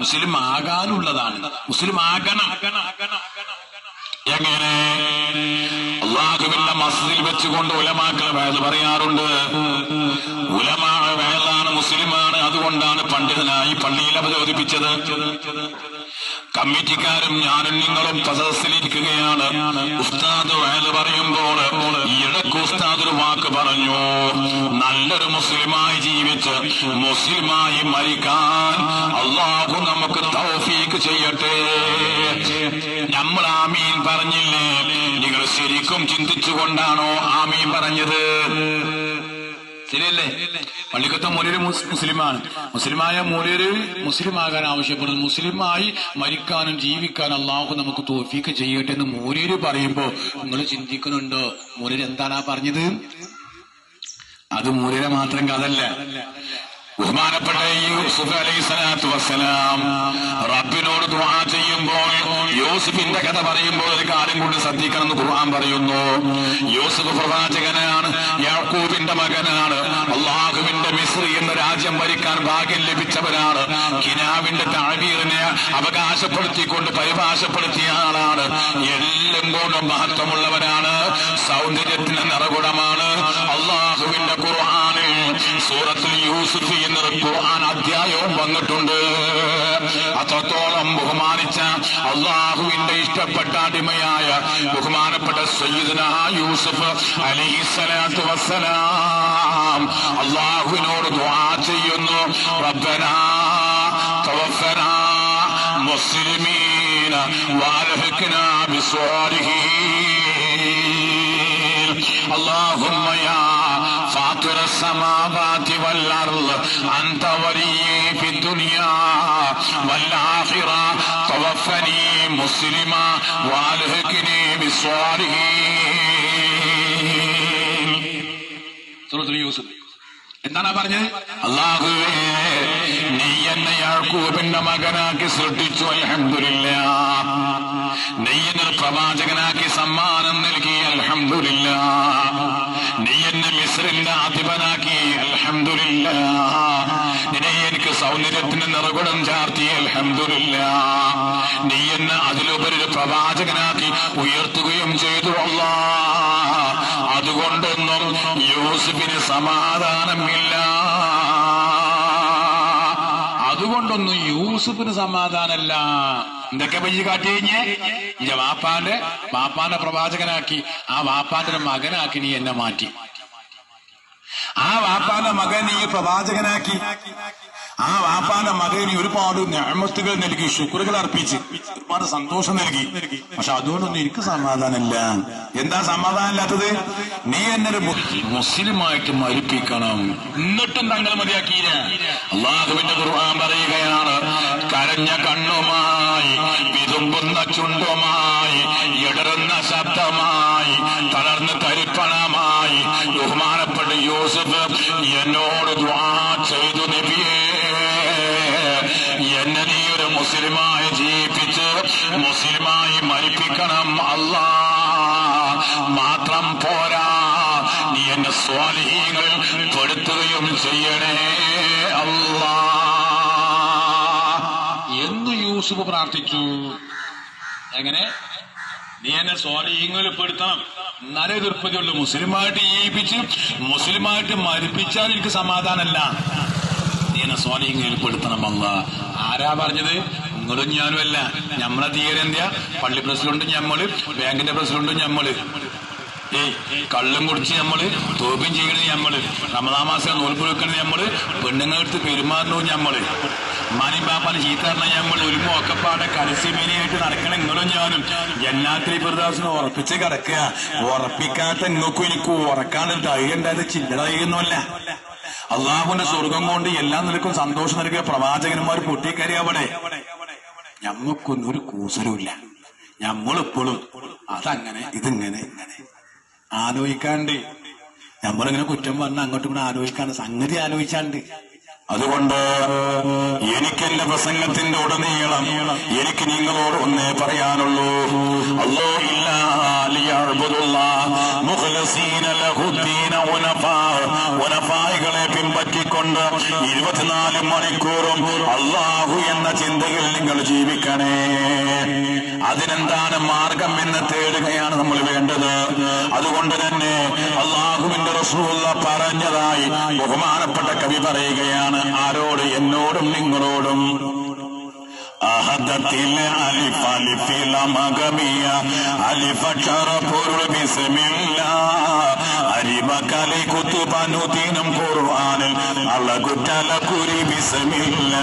മുസ്ലിം ആകാനുള്ളതാണ്. മുസ്ലിം ആകണം. എങ്ങനെ? അള്ളാഹുവിന്റെ മസ്ജിദിൽ വെച്ചുകൊണ്ട് ഉലമാക്കൾ വേദ പറയാറുണ്ട്. ഉലമാ വേദാണ് മുസ്ലിമാണ്. അതുകൊണ്ടാണ് പണ്ഡിതനായി പള്ളിയിൽ അവതരിപ്പിച്ചത്. കമ്മിറ്റിക്കാരും ഞാനും നിങ്ങളും സദസ്സിലിരിക്കുകയാണ് ഉസ്താദ് വേദ പറയുമ്പോൾ ഇടയ്ക്ക് ഉസ്താദ് ഒരു വാക്ക് പറഞ്ഞു. നല്ലൊരു മുസ്ലിമായി ജീവിച്ച് മുസ്ലിമായി മരിക്കാൻ അള്ളാഹു നമുക്ക് തൗഫീക്ക് ചെയ്യട്ടെ. നമ്മൾ ആമീൻ പറഞ്ഞില്ലേ? നിങ്ങൾ ശരിക്കും ചിന്തിച്ചുകൊണ്ടാണോ ആമീൻ പറഞ്ഞത്? ശരിയല്ലേ? പള്ളിക്കത്തെ മൂലര് മുസ്ലിമാണ്. മുസ്ലിമായ മൂലര് മുസ്ലിം ആകാൻ ആവശ്യപ്പെടുന്നു. മുസ്ലിമായി മരിക്കാനും ജീവിക്കാനും അള്ളാഹു നമുക്ക് തോഫീക്ക് ചെയ്യട്ടെ എന്ന് മൂലര് പറയുമ്പോ നിങ്ങൾ ചിന്തിക്കുന്നുണ്ടോ? മൂലര് എന്താണ് പറഞ്ഞത്? അത് മൂലര് മാത്രം കഥല്ല ബഹുമാനപ്പെട്ട യൂസുഫ് അലൈഹി സ്വലാത്തു വസ്സലാം റബ്ബിനോട് ദുആ ചെയ്യുമ്പോൾ യൂസുഫിന്റെ കഥ പറയുമ്പോൾ ഒരു കാര്യം കൊണ്ട് ശ്രദ്ധിക്കണമെന്ന് ഖുർആൻ പറയുന്നു. യൂസുഫ് പ്രവാചകനാണ് യാക്കൂബിന്റെ മകനാണ് അള്ളാഹുവിന്റെ മിസ്രി എന്ന രാജ്യം ഭരിക്കാൻ ഭാഗ്യം ലഭിച്ചവനാണ് കിനാവിന്റെ താഴ്വീറിനെ അവകാശപ്പെടുത്തിക്കൊണ്ട് പരിഭാഷപ്പെടുത്തിയ ആളാണ്. എല്ലാം കൊണ്ടും മഹത്വമുള്ളവനാണ് സൗന്ദര്യത്തിന് നിറകുടമാണ്. അള്ളാഹുവിന്റെ ഖുർആാനിൽ സൂറത്തിൽ യൂസുഫ് എന്നൊരു ഖുർആൻ അധ്യായവും വന്നിട്ടുണ്ട്. അത്രത്തോളം ബഹുമാനിച്ച അള്ളാഹുവിന്റെ ഇഷ്ടപ്പെട്ട അടിമയായ ബഹുമാനപ്പെട്ട സയ്യിദന യൂസുഫ് അലൈഹി സ്വലാത്തു വസ്സലാം അള്ളാഹുവിനോട് ദുആ ചെയ്യുന്നു റബ്ബനാ തവഫനാ മുസ്ലിമീന വാലഹിക്കനാ ബിസ്വാലിഹീൻ اللهم يا فاطر السماوات والأرض أنت ولي في الدنيا والآخرة توفني مسلما والهكني بالصالحين സൂറത്തുൽ യൂസുഫ് എന്താണ് പറഞ്ഞത് അള്ളാഹുവേ നീ എന്നെ യാക്കൂബിന്റെ മകനാക്കി സൃഷ്ടിച്ചു അൽഹംദുലില്ല നീ എന്നെ പ്രവാചകനാക്കി സമ്മാനം നൽകി അൽഹംദുലില്ല നീ എന്നെ മിസ്രിന്റെ അധിപനാക്കി അൽഹംദുലില്ല നിന്നെ എനിക്ക് സൗന്ദര്യത്തിന് നിറകുടം ചാർത്തി അൽഹംദുലില്ല. നീ എന്നെ അതിലുപരി ഒരു പ്രവാചകനാക്കി ഉയർത്തുകയും ചെയ്തു അല്ല. അതുകൊണ്ടൊന്നും യൂസുഫിന് സമാധാനമില്ല. അതുകൊണ്ടൊന്നും യൂസുഫിന് സമാധാനമല്ല. എന്തൊക്കെ പയ്യ കാട്ടി കഴിഞ്ഞേ? എന്റെ വാപ്പാന്റെ വാപ്പാന്റെ പ്രവാചകനാക്കി ആ വാപ്പാന്റെ മകനാക്കി നീ എന്നെ മാറ്റി. ആ വാപ്പാന്റെ മകൻ നീ പ്രവാചകനാക്കി. ആ വാപ്പാന്റെ മകന് ഒരുപാട് ഞാമത്തുകൾ നൽകി ശുക്രുകൾ അർപ്പിച്ച് ഒരുപാട് സന്തോഷം നൽകി. പക്ഷെ അതുകൊണ്ടൊന്നും എനിക്ക് സമാധാനമില്ല. എന്താ സമാധാനമില്ലാത്തത്? നീ എന്നെ മുസ്ലിമായിട്ട് മരിപ്പിക്കണം. എന്നിട്ടും തങ്ങൾ മതിയാക്കിയില്ല. അള്ളാഹുവിന്റെ ഖുർആൻ പറയുകയാണ് കരഞ്ഞ കണ്ണുമായി വിതുമ്പുന്ന ചുണ്ടുമായി ഇടറുന്ന ശബ്ദമായി തളർന്ന് തരിപ്പണമായി ബഹുമാനപ്പെട്ട യൂസഫ് എന്നോട് ചെയ്തു നബിയേ എന്നെ നീ ഒരു മുസ്ലിമായി ജീവിപ്പിച്ച് മുസ്ലിമായി മരിപ്പിക്കണം അല്ലാ. മാത്രം പോരാ. നീ എന്റെ സ്വാധീനങ്ങൾ പെടുത്തുകയും ചെയ്യണേ അല്ലാ. എന്ന് യൂസുഫ് പ്രാർത്ഥിച്ചു. എങ്ങനെ? നീ എന്നെ സ്വാലിഹീങ്ങളിൽ പെടുത്തണം. എന്നാലേ ദുർപ്പതിയുള്ളൂ മുസ്ലിമായിട്ട് ജീവിപ്പിച്ച് മുസ്ലിമായിട്ട് മരിപ്പിച്ചാൽ എനിക്ക് സമാധാനമല്ല. നീ എന്നെ സ്വാലിഹീങ്ങളിൽ പെടുത്തണം അല്ല. ആരാ പറഞ്ഞത്? നിങ്ങളും ഞാനും അല്ല. നമ്മളെ തീയരെന്ത്യ പള്ളി പ്രസിഡന്റും ഞമ്മൾ ബാങ്കിന്റെ പ്രസിഡന്റും ഞമ്മൾ. ഏയ് കള്ളും കുടിച്ച് നമ്മൾ തോപ്പിയും ചെയ്യണത് ഞമ്മൾ. റമദാമാസം നൂൽപ്പ് വെക്കണത് ഞമ്മൾ പെണ്ണുങ്ങളടുത്ത് പെരുമാറണവും ഞമ്മൾ. മാനി ബാപ്പാന് ചീത്ത പറഞ്ഞ ഞമ്മൾ ഒരു മോക്കപ്പാടെ കരസ്യമേനിയായിട്ട് നടക്കണ നിങ്ങളും ഞാനും. ജന്നാത്രി പ്രദാസിനെ ഉറപ്പിച്ച് കിടക്കുക. ഉറപ്പിക്കാത്ത നിങ്ങൾക്കും എനിക്ക് ഉറക്കാനൊരു ധൈര്യം ഉണ്ടായത് ചില്ലറ ധൈര്യമൊന്നുമല്ല അള്ളാഹുവിന്റെ സ്വർഗം കൊണ്ട് എല്ലാ നിലക്കും സന്തോഷം നൽകിയ പ്രവാചകന്മാർ പൊട്ടിക്കരി അവിടെ. ഞമ്മക്കൊന്നും ഒരു കൂസലുമില്ല. ഞമ്മളിപ്പോഴും അതങ്ങനെ ഇതിങ്ങനെ ഇങ്ങനെ ആലോചിക്കാണ്ട്. നമ്മളിങ്ങനെ കുറ്റം പറഞ്ഞ അങ്ങോട്ടും കൂടെ ആലോചിക്കാണ്ട് സംഗതി ആലോചിച്ചാണ്ട്. അതുകൊണ്ട് എനിക്ക് എന്റെ പ്രസംഗത്തിന്റെ ഉടനീളം എനിക്ക് നിങ്ങളോട് ഒന്നേ പറയാനുള്ളൂ. അല്ലോ ഇല്ല ഉനഫായികളെ പിൻപറ്റിക്കൊണ്ട് ഇരുപത്തിനാല് മണിക്കൂറും അള്ളാഹു എന്ന ചിന്തയിൽ നിങ്ങൾ ജീവിക്കണേ. അതിനെന്താണ് മാർഗം എന്ന് തേടുകയാണ് നമ്മൾ വേണ്ടത്? അതുകൊണ്ട് തന്നെ അള്ളാഹുവിന്റെ റസൂള്ള പറഞ്ഞതായി ബഹുമാനപ്പെട്ട കവി പറയുകയാണ് ആരോട് എന്നോടും നിങ്ങളോടും. അഹദത്തിൽ അലിഫ് അലിഫില മകമിയ അലിഫക്ഷറ പൊരുൾ ബിസ്മില്ല. അരിമ കലി കുത്തുബനുദീനം ഖുർആനിൽ അളകുറ്റല കുരി ബിസ്മില്ല.